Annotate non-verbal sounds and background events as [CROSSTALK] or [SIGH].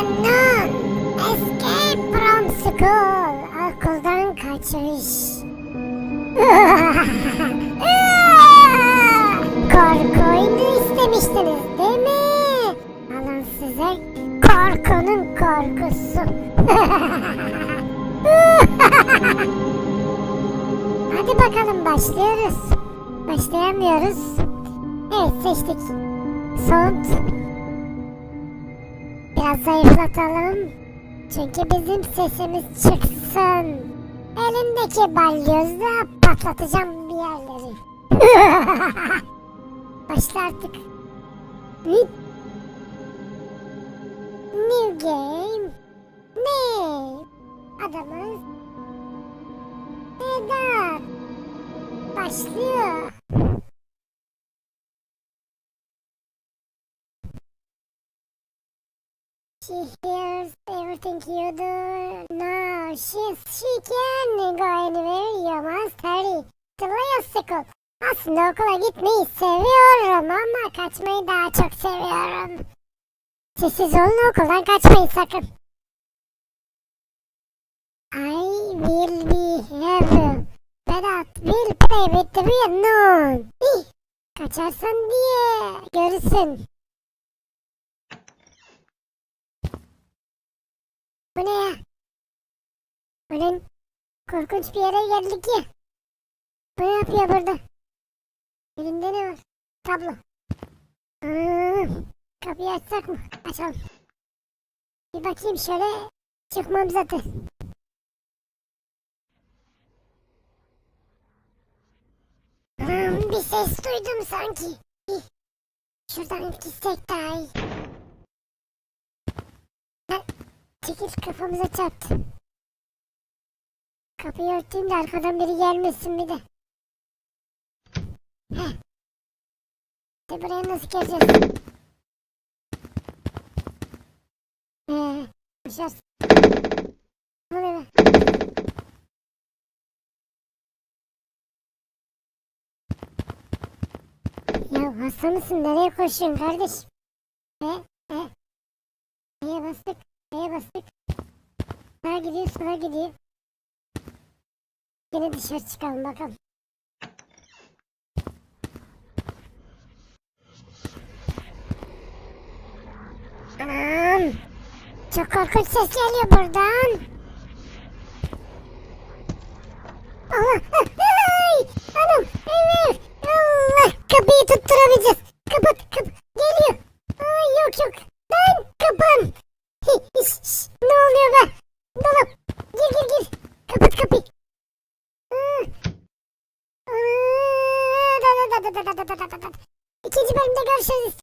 unknown. Escape from school. Okuldan kaçış. [LAUGHS] Korku oyunu istemiştiniz değil mi? Alın size korkunun korkusu. [LAUGHS] Hadi bakalım başlıyoruz. Başlayamıyoruz. Evet seçtik. Sound. Zayıflatalım. Çünkü bizim sesimiz çıksın. Elimdeki balyozla patlatacağım bir yerleri. [LAUGHS] Başla artık. New game. Ne? Adamız. Vedat. Başlıyor. She hears everything you do. No, she, she can go anywhere. You must hurry. Royal School. Aslında okula gitmeyi seviyorum ama kaçmayı daha çok seviyorum. Sessiz olun okuldan kaçmayın sakın. I will be heavy. Vedat will play with the unknown. Kaçarsan diye görürsün. Bu ne ya? Ulan korkunç bir yere geldik ya. Bu ne yapıyor burada? Elinde ne var? Tablo. Hmm, kapıyı açsak mı? Açalım. Bir bakayım şöyle. Çıkmam zaten. Hmm, bir ses duydum sanki. Şuradan gitsek daha iyi. Çekil kafamıza çarptı. Kapıyı örteyim de arkadan biri gelmesin bir de. Heh. İşte buraya nasıl geleceğiz? Ee, koşarız. Ne oluyor? Ya hasta mısın? Nereye koşuyorsun kardeş? E, e. Neye bastık? Neye bastık? Sağa gidiyor, sola gidiyor. Yine dışarı çıkalım bakalım. Anam! Çok korkunç ses geliyor buradan. Allah! Ay! Anam! Evet! Allah! Kapıyı tutturamayacağız. Kapat! Kapat! Geliyor! Ay yok yok! Lan kapan! ne oluyor be? Dolap. Gir gir gir. Kapat kapıyı. İkinci bölümde görüşürüz.